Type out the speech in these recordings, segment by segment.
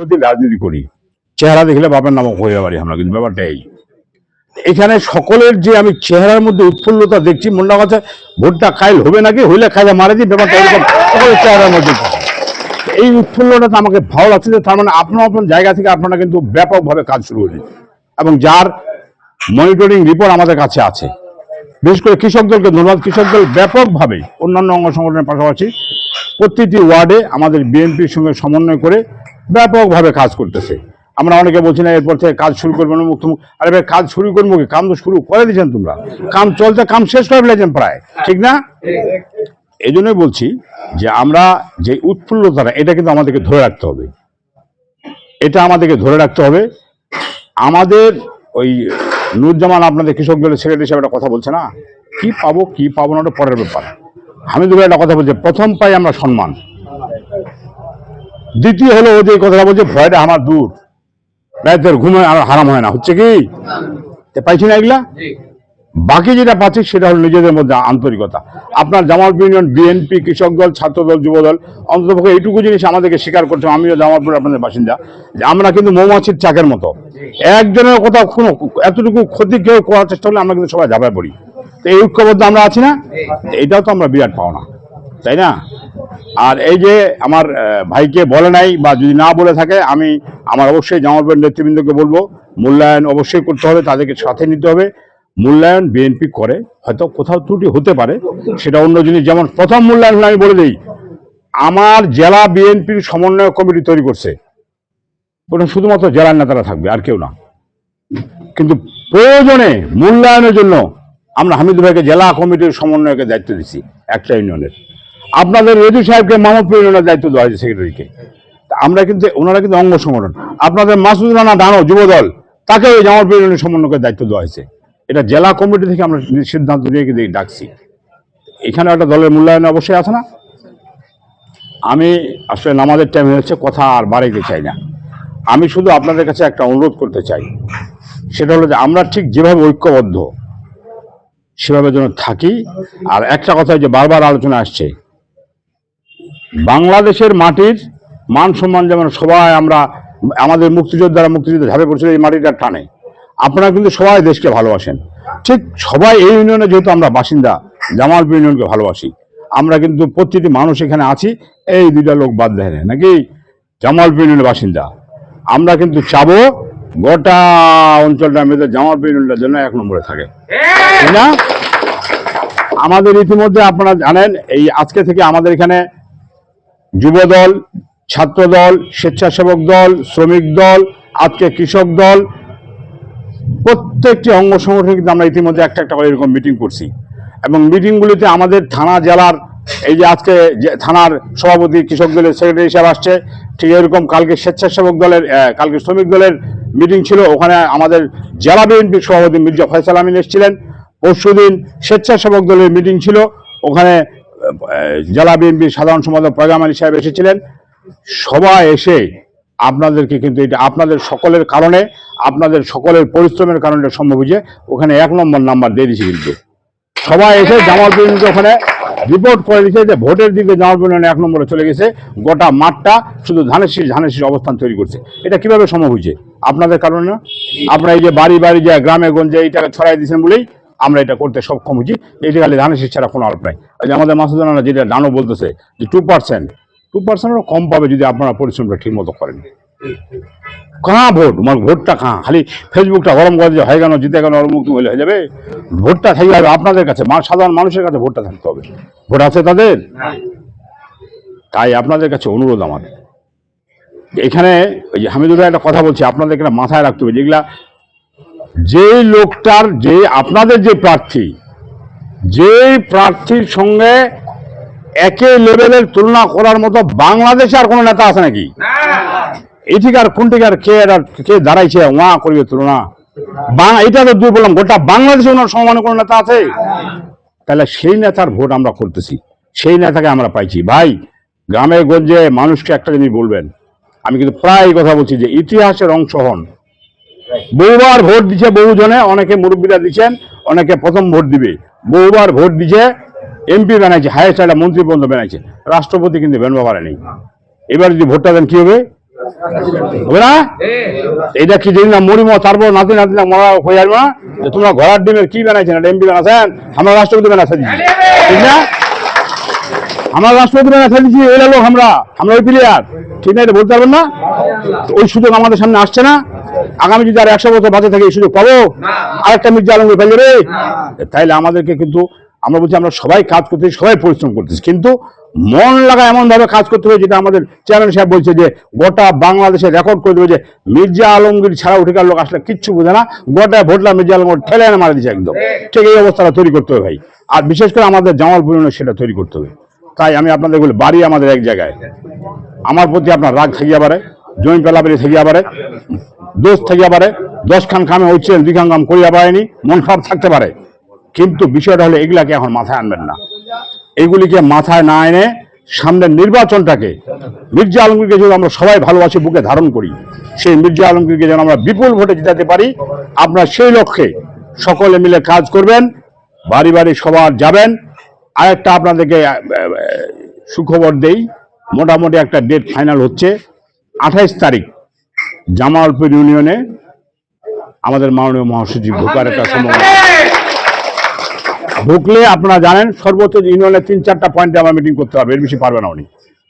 প্রতি রাজনীতি করি, চেহারা দেখলে বাবার নামক হয়ে পারি আমরা, কিন্তু ব্যাপারটা এই। এখানে সকলের যে আমি চেহারার মধ্যে উৎফুল্লতা দেখছি, মনটা কথা ভোটটা খাইল হবে নাকি? হইলে খাইলে মারা দিই, ব্যাপারটা চেহারার মধ্যে এই উৎফুল্লটা তো আমাকে ভালো লাগছে যে তার মানে আপনার আপনার জায়গা থেকে আপনারা কিন্তু ব্যাপকভাবে কাজ শুরু করেছেন এবং যার মনিটরিং রিপোর্ট আমাদের কাছে আছে। বিশেষ করে কৃষক দলকে ধন্যবাদ। কৃষক দল ব্যাপকভাবে অন্যান্য অঙ্গ সংগঠনের পাশাপাশি প্রতিটি ওয়ার্ডে আমাদের বিএনপির সঙ্গে সমন্বয় করে ব্যাপকভাবে কাজ করতেছে। আমরা অনেকে বলছি না, এরপর থেকে কাজ শুরু করব না মুক্ত আরে ভাই, কাজ শুরু করব কি? কাম তো শুরু করে দিয়েছেন তোমরা। কাম চলতে কাম শেষ করে ফেলেছেন প্রায়। ঠিক না? এই জন্যই বলছি যে আমরা যে উৎফুল্লতাটা, এটা কিন্তু আমাদেরকে ধরে রাখতে হবে। এটা আমাদেরকে ধরে রাখতে হবে। আমাদের ওই নুরজামান, আপনাদের কৃষক দলের সেক্রেটারি হিসেবে একটা কথা বলছে না? কি পাবো কি পাবো না, ওটা পরের ব্যাপার। হামিদুল একটা কথা বলছে, প্রথম পাই আমরা সম্মান। দ্বিতীয় হলো ও যে কথাটা বলছে ভয়টা আমার দূর। রাতের ঘুমে আর হারাম হয় না। হচ্ছে কি? তে পাইছি না এগুলা? বাকি যেটা পাচ্ছি সেটা হলো নিজেদের মধ্যে আন্তরিকতা। আপনার জামালপুর ইউনিয়ন বিএনপি কৃষক দল ছাত্র দল যুব দল অন্ততপক্ষে এইটুকু জিনিস আমাদেরকে স্বীকার করছে আমিও জামালপুর আপনাদের বাসিন্দা। যে আমরা কিন্তু মৌমাছির চাকের মতো। একজনের কোথাও কোনো এতটুকু ক্ষতি কেউ করার চেষ্টা হলে আমরা কিন্তু সবাই ঝাঁপায় পড়ি। তো এই ঐক্যবদ্ধ আমরা আছি না? এটাও তো আমরা বিরাট পাও না তাই না? আর এই যে আমার ভাইকে বলে নাই বা যদি না বলে থাকে, আমি আমার অবশ্যই জামালপুরের নেতৃবৃন্দকে বলব, মূল্যায়ন অবশ্যই করতে হবে, তাদেরকে সাথে নিতে হবে। মূল্যায়ন বিএনপি করে, হয়তো কোথাও ত্রুটি হতে পারে, সেটা অন্য জিনিস। যেমন প্রথম মূল্যায়ন আমি বলে দিই, আমার জেলা বিএনপির সমন্বয় কমিটি তৈরি করছে। ওটা শুধুমাত্র জেলার নেতারা থাকবে, আর কেউ না। কিন্তু প্রয়োজনে মূল্যায়নের জন্য আমরা হামিদ ভাইকে জেলা কমিটির সমন্বয়কে দায়িত্ব দিচ্ছি, একটা ইউনিয়নের। আপনাদের রেজু সাহেবকে মাহমুদপুর ইউনিয়নের দায়িত্ব দেওয়া হয়েছে সেক্রেটারিকে আমরা কিন্তু, ওনারা কিন্তু অঙ্গ সংগঠন। আপনাদের মাসুদ রানা দানো যুবদল তাকে ওই জামালপুর ইউনিয়নের সমন্বয়কে দায়িত্ব দেওয়া হয়েছে। এটা জেলা কমিটি থেকে আমরা সিদ্ধান্ত নিয়ে ডাকছি। এখানে একটা দলের মূল্যায়ন অবশ্যই আছে না? আমি আসলে নামাজের টাইম হয়েছে কথা আর বাড়াইতে চাই না। আমি শুধু আপনাদের কাছে একটা অনুরোধ করতে চাই। সেটা হলো যে আমরা ঠিক যেভাবে ঐক্যবদ্ধ, সেভাবে যেন থাকি। আর একটা কথা যে বারবার আলোচনা আসছে বাংলাদেশের মাটির মান সম্মান যেমন সবাই আমরা, আমাদের মুক্তিযোদ্ধারা মুক্তিযুদ্ধ ঝাঁপে পড়ছিল, এই মাটিটার টানে। আপনারা কিন্তু সবাই দেশকে ভালোবাসেন। ঠিক সবাই এই ইউনিয়নে যেহেতু আমরা বাসিন্দা, জামালপুর ইউনিয়নকে ভালোবাসি। আমরা কিন্তু প্রতিটি মানুষ এখানে আছি, এই দুইটা লোক বাদ দেয় নাকি? জামালপুর ইউনিয়নের বাসিন্দা। আমরা কিন্তু চাবো গোটা অঞ্চলটা মেয়েদের জামালপুর ইউনিয়নটার জন্য এক নম্বরে থাকে। না? আমাদের ইতিমধ্যে আপনারা জানেন, এই আজকে থেকে আমাদের এখানে যুব দল ছাত্র দল স্বেচ্ছাসেবক দল, শ্রমিক দল, আজকে কৃষক দল, প্রত্যেকটি অঙ্গ সংগঠন কিন্তু আমরা ইতিমধ্যে একটা একটা করে এরকম মিটিং করছি। এবং মিটিংগুলিতে আমাদের থানা, জেলার এই যে আজকে থানার সভাপতি, কৃষক দলের সেক্রেটারি হিসাবে আসছে, ঠিক এরকম কালকে স্বেচ্ছাসেবক দলের কালকে শ্রমিক দলের মিটিং ছিল। ওখানে আমাদের জেলা বিএনপির সভাপতি মির্জা ফয়সাল আমিন এসেছিলেন। পরশুদিন স্বেচ্ছাসেবক দলের মিটিং ছিল। ওখানে জেলা বিএনপির সাধারণ সম্পাদক প্রোগ্রাম আলী সাহেব এসেছিলেন। সবাই এসে আপনাদেরকে কিন্তু এটা আপনাদের সকলের কারণে, আপনাদের সকলের পরিশ্রমের কারণে সম্ভব হয়েছে। ওখানে এক নম্বর নাম্বার দিয়ে দিয়েছে কিন্তু। সবাই এসে জামালপুর ইউনিয়নকে ওখানে রিপোর্ট করে দিয়েছে যে ভোটের দিকে জামালপুর এক নম্বরে চলে গেছে। গোটা মাঠটা শুধু ধানের শীষ ধানের শীষ অবস্থান তৈরি করছে। এটা কীভাবে সম্ভব হয়েছে? আপনাদের কারণে না? আপনারা এই যে বাড়ি বাড়ি যে গ্রামে গঞ্জে এইটাকে ছড়াই দিয়েছেন বলেই আমরা এটা করতে সক্ষম হয়েছি। এইটা খালি ধানের শীষ ছাড়া কোনো আলোপ নাই। আমাদের মাসুদানা যেটা ডানো বলতেছে যে টু পার্সেন্ট টু পার্সেন্টও কম পাবে যদি আপনারা পরিশ্রমটা ঠিক মতো করেন। কাঁ ভোট? মানে ভোটটা কাঁ খালি ফেসবুকটা গরম করে যে হয়ে গেল, জিতে গেল, মুক্তি হলে হয়ে যাবে। ভোটটা থাকতে হবে আপনাদের কাছে সাধারণ মানুষের কাছে ভোটটা থাকতে হবে। ভোট আছে তাদের? তাই আপনাদের কাছে অনুরোধ আমাদের এখানে ওই যে হামিদুল ভাই একটা কথা বলছি আপনাদের এখানে মাথায় রাখতে হবে, যেগুলা যে লোকটার যে আপনাদের যে প্রার্থী যে প্রার্থীর সঙ্গে একই লেভেলের তুলনা করার মতো বাংলাদেশে আর কোনো নেতা আছে নাকি? এই ঠিক আর কোন থেকে আর কে আর কে দাঁড়াইছে ওয়া করবে তুলনা? এটা তো দূর বললাম গোটা বাংলাদেশে ওনার সমানে কোনো নেতা আছে? তাহলে সেই নেতার ভোট আমরা করতেছি। সেই নেতাকে আমরা পাইছি। ভাই গ্রামে গঞ্জে মানুষকে একটা জিনিস বলবেন। আমি কিন্তু প্রায় কথা বলছি যে ইতিহাসের অংশ হন। বহুবার ভোট দিছে বহুজনে, অনেকে মুরব্বীরা দিচ্ছেন অনেকে প্রথম ভোট দিবে। বহুবার ভোট দিছে, এমপি বানাইছে হায়েস্ট একটা মন্ত্রী পর্যন্ত বানাইছে। রাষ্ট্রপতি কিন্তু বেনবা পারে এবার যদি ভোটটা দেন, কি হবে? হবে না? এটা কি জানি না মরিম, তারপর নাতি নাতি না মরা হয়ে যাবে না? যে তোমরা ঘোড়ার ডিমের কি বানাইছেন? এটা এমপি বানাচ্ছেন আমরা রাষ্ট্রপতি বানাচ্ছি ঠিক না? আমরা রাষ্ট্রপতি বানাচ্ছি দিচ্ছি এরা লোক আমরা। আমরা ওই প্লেয়ার ঠিক না, এটা বলতে পারবেন না? ওই সুযোগ আমাদের সামনে আসছে না। আগামী যদি আর একশো বছর বাঁচে থাকে এই সুযোগ পাবো? আরেকটা মির্জা আলমগীর ফেলে যাবে তাইলে আমাদেরকে কিন্তু আমরা বলছি আমরা সবাই কাজ করতেছি সবাই পরিশ্রম করতেছি। কিন্তু মন লাগা এমন ভাবে কাজ করতে হবে যেটা আমাদের চেয়ারম্যান সাহেব বলছে যে গোটা বাংলাদেশে রেকর্ড করে দেবে যে মির্জা আলমগীর ছাড়া উঠিকার লোক আসলে কিচ্ছু বোঝে না। গোটা ভোটলা মির্জা আলমগীর ঠেলে এনে মারা দিচ্ছে একদম। ঠিক এই অবস্থাটা তৈরি করতে হবে ভাই। আর বিশেষ করে আমাদের জামালপুর সেটা তৈরি করতে হবে। তাই আমি আপনাদের বলি বাড়ি আমাদের এক জায়গায়। আমার প্রতি আপনার রাগ থাকিয়া পারে জমি পেলাপারি থাকিয়া পারে দোষ থাকিয়া পারে দশ খান কামে হচ্ছেন দুই খান কাম করিয়া পারেনি মন খারাপ থাকতে পারে। কিন্তু বিষয়টা হলো এগুলাকে এখন মাথায় আনবেন না। এগুলিকে মাথায় না এনে সামনের নির্বাচনটাকে মির্জা আলমগীরকে যদি আমরা সবাই ভালোবাসি বুকে ধারণ করি সেই মির্জা আলমগীরকে যেন আমরা বিপুল ভোটে জিতাতে পারি আপনার সেই লক্ষ্যে সকলে মিলে কাজ করবেন বাড়ি বাড়ি সবার যাবেন। আরেকটা আপনাদেরকে আহ, আহ, সুখবর দেই মোটামুটি একটা ডেট ফাইনাল হচ্ছে আঠাইশ তারিখ। জামালপুর ইউনিয়নে আমাদের মাননীয় মহাসচিব ঢোকার একটা সম্ভাবনা ঢুকলে আপনারা জানেন সর্বোচ্চ ইউনিয়নে তিন চারটা পয়েন্টে আমার মিটিং করতে হবে এর বেশি পারবে না উনি।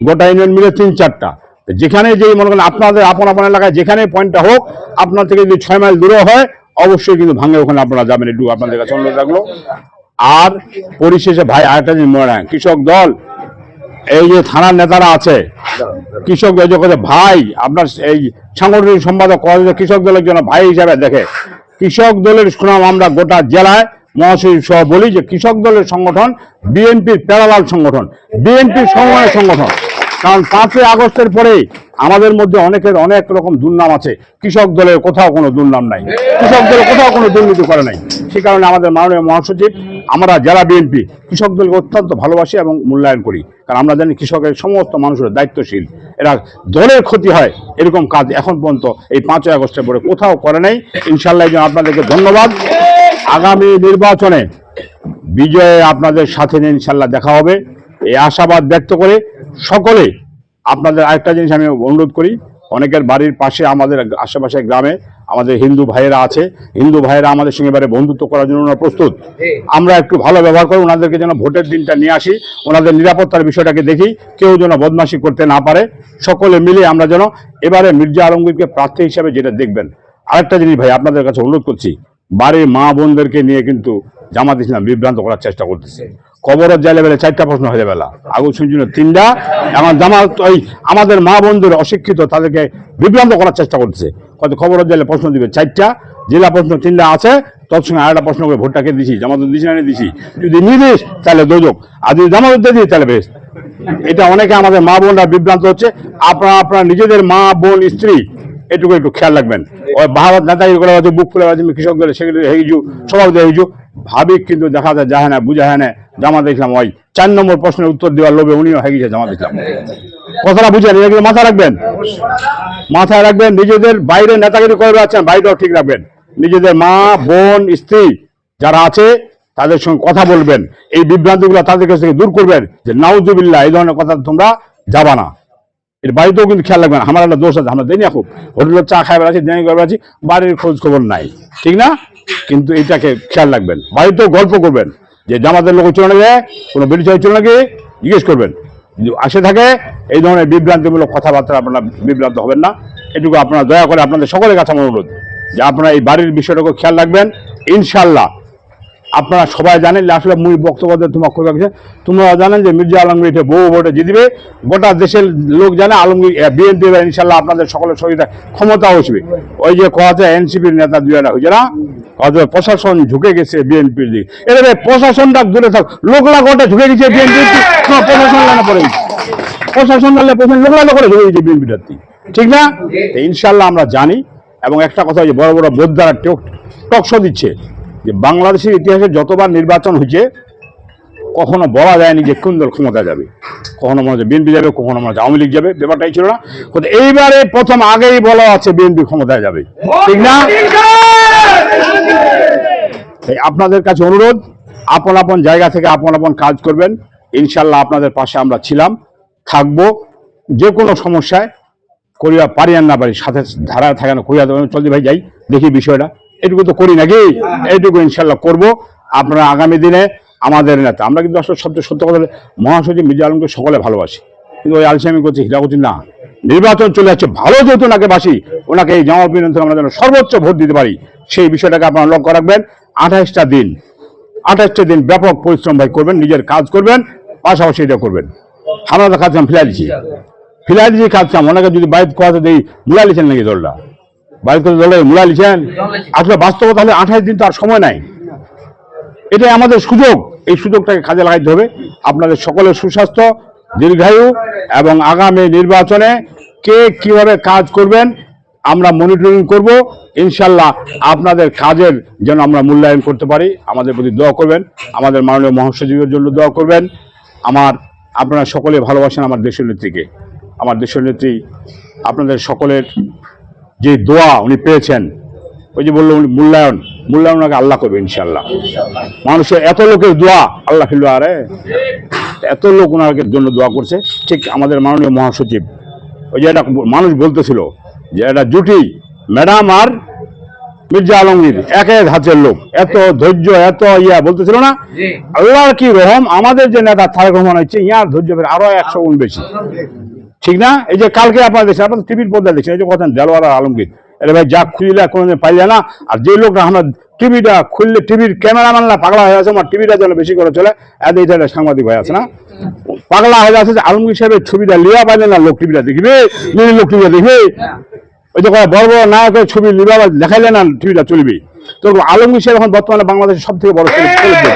গোটা ইউনিয়ন মিলে তিন চারটা। যেখানে যেই মনে করেন আপনাদের আপন আপন এলাকায় যেখানে পয়েন্টটা হোক আপনার থেকে যদি ছয় মাইল দূরে হয় অবশ্যই কিন্তু ভাঙে ওখানে আপনারা যাবেন একটু আপনাদের কাছে অনুরোধ রাখল আর পরিশেষে ভাই আরেকটা জিনিস মনে রাখেন কৃষক দল এই যে থানার নেতারা আছে কৃষক যে ভাই আপনার এই সাংগঠনিক সম্পাদক কৃষক দলের জন্য ভাই হিসাবে দেখে। কৃষক দলের সুনাম আমরা গোটা জেলায় মহাসচিব সহ বলি যে, কৃষক দলের সংগঠন বিএনপির প্যারালাল সংগঠন, বিএনপির সমন্বয় সংগঠন। কারণ পাঁচই আগস্টের পরে আমাদের মধ্যে অনেকের অনেক রকম দুর্নাম আছে। কৃষক দলের কোথাও কোনো দুর্নাম নাই। কৃষক দলের কোথাও কোনো দুর্নীতি করে নাই। সে কারণে আমাদের মাননীয় মহাসচিব, আমরা জেলা বিএনপি, কৃষক দলকে অত্যন্ত ভালোবাসি এবং মূল্যায়ন করি। কারণ আমরা জানি কৃষকের সমস্ত মানুষের দায়িত্বশীল। এরা দলের ক্ষতি হয়, এরকম কাজ এখন পর্যন্ত এই পাঁচই আগস্টের পরে কোথাও করে নাই। ইনশাল্লাহ আপনাদেরকে ধন্যবাদ। আগামী নির্বাচনে বিজয়ে আপনাদের সাথে নিয়ে ইনশাল্লাহ দেখা হবে। এই আশাবাদ ব্যক্ত করে সকলে আপনাদের আরেকটা জিনিস আমি অনুরোধ করি। অনেকের বাড়ির পাশে আমাদের আশেপাশে গ্রামে আমাদের হিন্দু ভাইয়েরা আছে। হিন্দু ভাইয়েরা আমাদের সঙ্গে এবারে বন্ধুত্ব করার জন্য ওনারা প্রস্তুত। আমরা একটু ভালো ব্যবহার করে ওনাদেরকে যেন ভোটের দিনটা নিয়ে আসি, ওনাদের নিরাপত্তার বিষয়টাকে দেখি, কেউ যেন বদমাশি করতে না পারে। সকলে মিলে আমরা যেন এবারে মির্জা আলমগীরকে প্রার্থী হিসাবে যেটা দেখবেন। আরেকটা জিনিস ভাই, আপনাদের কাছে অনুরোধ করছি, বাড়ির মা বোনদেরকে নিয়ে কিন্তু জামাত ইসলাম বিভ্রান্ত করার চেষ্টা করতেছে। কবরের জালে বেলে চারটা প্রশ্ন হয়ে বেলা। আগুন শুনছিল তিনটা। আমার জামাত ওই আমাদের মা বোনদের অশিক্ষিত, তাদেরকে বিভ্রান্ত করার চেষ্টা করছে কত খবরের জালে প্রশ্ন দিবে, চারটা। জেলা প্রশ্ন তিনটা আছে, তৎসঙ্গে আরেকটা প্রশ্ন করে ভোটটাকে দিছি জামাত দিছি না দিছি। যদি নিদিস তাহলে দোজক। আর যদি জামাত দিয়ে তাহলে বেশ। এটা অনেকে আমাদের মা বোনরা বিভ্রান্ত হচ্ছে। আপনারা আপনারা নিজেদের মা, বোন, স্ত্রী এটুকু একটু খেয়াল রাখবেন। ওই ভারত নেতাগিরি করে হয়তো বুক ফুলে আছে কৃষক দলে সেগুলো হেইজু সবাই হেইজু ভাবিক কিন্তু দেখা যায় যায় না, বুঝা হয় না জামা দেখলাম, ওই চার নম্বর প্রশ্নের উত্তর দেওয়ার লোভে উনিও হেগেছে জামা দেখলাম। কথাটা বুঝেন এগুলো মাথা রাখবেন। মাথায় রাখবেন, নিজেদের বাইরে নেতাগিরি করে বেড়াচ্ছেন বাইরেও ঠিক রাখবেন। নিজেদের মা, বোন, স্ত্রী যারা আছে, তাদের সঙ্গে কথা বলবেন। এই বিভ্রান্তিগুলো তাদের কাছ থেকে দূর করবেন যে, নাউজুবিল্লাহ, এই ধরনের কথা তোমরা যাবা না। এর বাড়িতেও কিন্তু খেয়াল রাখবেন আমার একটা দোষ আছে, আমরা দেনি খুব। হোটেলের চা খাই বেড়াচ্ছি দেনি করে বেড়াচ্ছি বাড়ির খোঁজ খবর নাই। ঠিক না? কিন্তু এটাকে খেয়াল রাখবেন। বাড়িতেও গল্প করবেন, যে জামাতের লোক চলে নাকি, কোনো বেরিয়ে চলে নাকি, জিজ্ঞেস করবেন। যদি আসে থাকে, এই ধরনের বিভ্রান্তিমূলক কথাবার্তা আপনারা বিভ্রান্ত হবেন না। এটুকু আপনারা দয়া করে আপনাদের সকলের কাছে আমার অনুরোধ, যে আপনারা এই বাড়ির বিষয়টাকে খেয়াল রাখবেন। ইনশাল্লাহ আপনারা সবাই জানেন আসলে মুই বক্তব্য তোমার খুব কিছু তোমরা জানেন যে মির্জা আলমগীর এটা বহু ভোটে জিতবে। গোটা দেশের লোক জানে আলমগীর বিএনপি এবার ইনশাল্লাহ আপনাদের সকলের সহিত ক্ষমতা আসবে ওই যে কথা এনসিপির নেতা দুই একটা হয়েছে না? অথবা প্রশাসন ঝুঁকে গেছে বিএনপির দিকে। এবারে প্রশাসনটা দূরে থাক। লোকলা গোটা ঝুঁকে গেছে বিএনপি। প্রশাসন লাইনে পড়ে গেছে। প্রশাসন লাইনে প্রশাসন লোকলা করে ঝুঁকে গেছে বিএনপিটার ঠিক না? ইনশাল্লাহ আমরা জানি। এবং একটা কথা যে বড় বড় বোদ্ধারা টকশো দিচ্ছে। যে বাংলাদেশের ইতিহাসে যতবার নির্বাচন হয়েছে, কখনো বলা যায়নি যে কোন দল ক্ষমতা যাবে। কখনো মনে হচ্ছে বিএনপি যাবে, কখনো মনে হচ্ছে আওয়ামী লীগ যাবে ব্যাপারটাই ছিল না। কিন্তু এইবারে প্রথম আগেই বলা আছে বিএনপি ক্ষমতায় যাবে। ঠিক না? আপনাদের কাছে অনুরোধ, আপন আপন জায়গা থেকে আপন আপন কাজ করবেন। ইনশাল্লাহ আপনাদের পাশে আমরা ছিলাম, থাকব। যে কোনো সমস্যায় করিয়া পারি আর না পারি, সাথে ধারা থাকে না করিয়া চলতে ভাই, যাই, দেখি বিষয়টা। এটুকু তো করি নাকি? এইটুকু ইনশাল্লাহ করব। আপনারা আগামী দিনে আমাদের নেতা, আমরা কিন্তু আসলে সবচেয়ে সত্য কথা মহাসচিব মির্জা আলমকে সকলে ভালোবাসি। কিন্তু ওই আলসামি করছি হীরা করছি না। নির্বাচন চলে যাচ্ছে, ভালো যেহেতু ওনাকে বাসি, ওনাকে এই জামা বিনন্দ আমরা যেন সর্বোচ্চ ভোট দিতে পারি, সেই বিষয়টাকে আপনারা লক্ষ্য রাখবেন। আঠাইশটা দিন আঠাশটা দিন ব্যাপক পরিশ্রম ভাই করবেন, নিজের কাজ করবেন, পাশাপাশি এটা করবেন। তো কাজ কাম ফিলাই দিচ্ছি ওনাকে যদি বাইর কথা দিই মুলা লিছেন নাকি দলটা? করে দলে মুলা লিছেন আসলে বাস্তবতা হলে আঠাশ দিন তো আর সময় নাই। এটাই আমাদের সুযোগ এই সুযোগটাকে কাজে লাগাইতে হবে। আপনাদের সকলের সুস্বাস্থ্য দীর্ঘায়ু এবং আগামী নির্বাচনে কে কীভাবে কাজ করবেন আমরা মনিটরিং করব। ইনশাল্লাহ আপনাদের কাজের যেন আমরা মূল্যায়ন করতে পারি আমাদের প্রতি দোয়া করবেন। আমাদের মাননীয় মহাসচিবের জন্য দোয়া করবেন। আমার আপনারা সকলে ভালোবাসেন আমার দেশের নেত্রীকে। আমার দেশের নেত্রী আপনাদের সকলের যে দোয়া উনি পেয়েছেন ওই যে বলল উনি মূল্যায়ন মূল্যায়ন ওনাকে আল্লাহ করবে ইনশাল্লাহ মানুষের এত লোকের দোয়া আল্লাহ ফিরল আরে এত লোক ওনাকে জন্য দোয়া করছে। ঠিক আমাদের মাননীয় মহাসচিব ওই যে একটা মানুষ বলতেছিল যে একটা জুটি ম্যাডাম আর মির্জা আলমগীর এক এক হাতের লোক এত ধৈর্য এত ইয়া বলতেছিল না? আল্লাহর কি রহম আমাদের যে নেতা তারেক রহমান হচ্ছে ইয়ার ধৈর্য আরও একশো গুণ বেশি। ঠিক না? এই যে কালকে আপনার দেখছেন আপনার টিভির পর্দায় দেখছেন এই যে কথা দেলোয়ার আলমগীর। আরে ভাই যা খুললে কোনোদিন পাইলে না আর যে লোকটা আমরা টিভিটা খুললে টিভির ক্যামেরাম্যানরা পাগলা হয়ে আছে আমার টিভিটা যেন বেশি করে চলে এত এটা একটা সাংবাদিক হয়ে আছে না? পাগলা হয়ে আছে যে আলমগীর সাহেবের ছবিটা লিয়া পাইলে না লোক টিভিটা দেখবে? নিলে লোক টিভিটা দেখবে? ওই যে বড় বড় নায়কের ছবি লিবা দেখাইলে না টিভিটা চলবে? তো আলমগীর সাহেব এখন বর্তমানে বাংলাদেশের সব থেকে বড় সেলিব্রিটি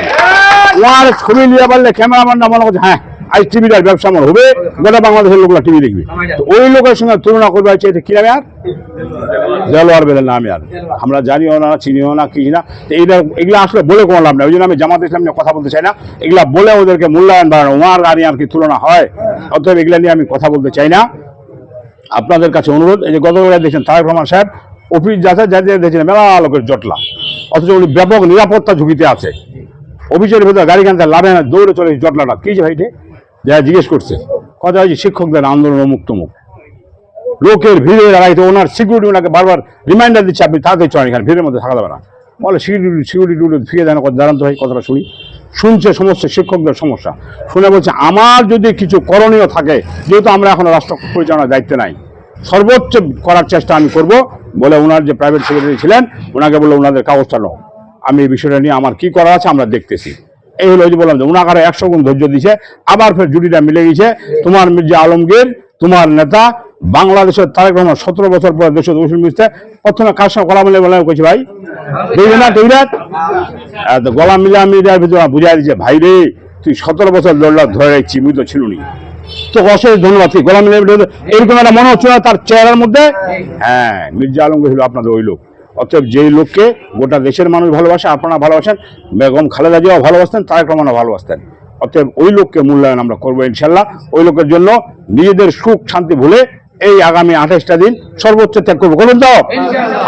ওনার ছবি লিয়া পারলে ক্যামেরাম্যানরা মনে করছে হ্যাঁ আজ টিভিটার ব্যবসা আমার হবে, গোটা বাংলাদেশের লোকরা টিভি দেখবে। তো ওই লোকের সঙ্গে তুলনা করবে হচ্ছে এটা কি নামে আর? দেলোয়ার বেলের নামে আর। আমরা জানিও না, চিনিও না কি না। তো এইটা এগুলো আসলে বলে কোনো লাভ নেই। ওই জন্য আমি জামাত ইসলাম নিয়ে কথা বলতে চাই না। এগুলা বলে ওদেরকে মূল্যায়ন বাড়ানো ওনার আর আর কি তুলনা হয়, অতএব এগুলা নিয়ে আমি কথা বলতে চাই না। আপনাদের কাছে অনুরোধ, এই যে গতকাল দেখছেন তারেক রহমান সাহেব, অফিস যাচ্ছে যাতে দেখছেন মেলা লোকের জটলা। অথচ উনি ব্যাপক নিরাপত্তা ঝুঁকিতে আছে। অফিসের ভিতরে গাড়ি কানতে লাভে না, দৌড়ে চলে জটলাটা। কি যে ভাইটে যা জিজ্ঞেস করছে, কথা হয়েছে শিক্ষকদের আন্দোলন মুক্ত মুখ লোকের ভিড়ে লাগাইতে ওনার সিকিউরিটি ওনাকে বারবার রিমাইন্ডার দিচ্ছে, আপনি তাড়াতাড়ি চলেন এখানে, ভিড়ের মধ্যে থাকা যাবে না। বলে সিকিউরিটি সিকিউরিটি ফিরে দেন দাঁড়ান তো ভাই কথাটা শুনি। শুনছে সমস্ত শিক্ষকদের সমস্যা। শুনে বলছে, আমার যদি কিছু করণীয় থাকে, যেহেতু আমরা এখন রাষ্ট্র পরিচালনার দায়িত্বে নাই, সর্বোচ্চ করার চেষ্টা আমি করব। বলে ওনার যে প্রাইভেট সেক্রেটারি ছিলেন, ওনাকে বলে ওনাদের কাগজটা নাও। আমি এই বিষয়টা নিয়ে আমার কি করা আছে আমরা দেখতেছি। এই হলো যে বললাম যে ওনাকে একশো গুণ ধৈর্য দিছে, আবার ফের জুটিটা মিলে গেছে। তোমার মির্জা আলমগীর, তোমার নেতা, বাংলাদেশের তারেক রহমান সতেরো বছর পরে দেশের দোষী মিশতে প্রথমে কার সঙ্গে গলা মিলে বলে কইছি ভাই? দেখবে না দেখবে না গলা মিলে আমি বুঝাই দিচ্ছে ভাই রে, তুই সতেরো বছর লড়লা ধরে রাখছি মুই তো ছিলনি। তো অশেষ ধন্যবাদ তুই গলা মিলে এরকম একটা মনে হচ্ছে না তার চেহারার মধ্যে হ্যাঁ মির্জা আলমগীর হলো আপনাদের ওই লোক। অতএব যেই লোককে গোটা দেশের মানুষ ভালোবাসে আপনারা ভালোবাসেন বেগম খালেদা জিয়াও ভালোবাসতেন তারেক রহমানও ভালোবাসতেন। অতএব ওই লোককে মূল্যায়ন আমরা করব ইনশাল্লাহ ওই লোকের জন্য নিজেদের সুখ শান্তি ভুলে এই আগামী আঠাশটা দিন সর্বোচ্চ ত্যাগ করব। করবেন তো?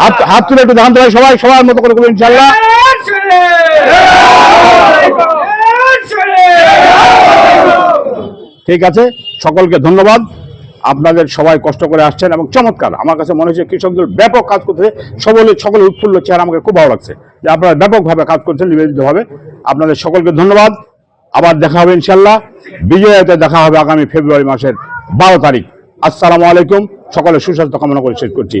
হাত হাত তুলে একটু দেখান সবাই সবার মতো করে করব ইনশাল্লাহ ঠিক আছে? সকলকে ধন্যবাদ। আপনাদের সবাই কষ্ট করে আসছেন এবং চমৎকার। আমার কাছে মনে হচ্ছে কৃষকদের ব্যাপক কাজ করতেছে। সকলে সকলে উৎফুল্ল চেহারা আমাকে খুব ভালো লাগছে যে আপনারা ব্যাপকভাবে কাজ করছেন নিবেদিতভাবে। আপনাদের সকলকে ধন্যবাদ। আবার দেখা হবে ইনশাল্লাহ বিজয়তে দেখা হবে আগামী ফেব্রুয়ারি মাসের বারো তারিখ। আসসালামু আলাইকুম। সকলে সুস্বাস্থ্য কামনা করে শেষ করছি।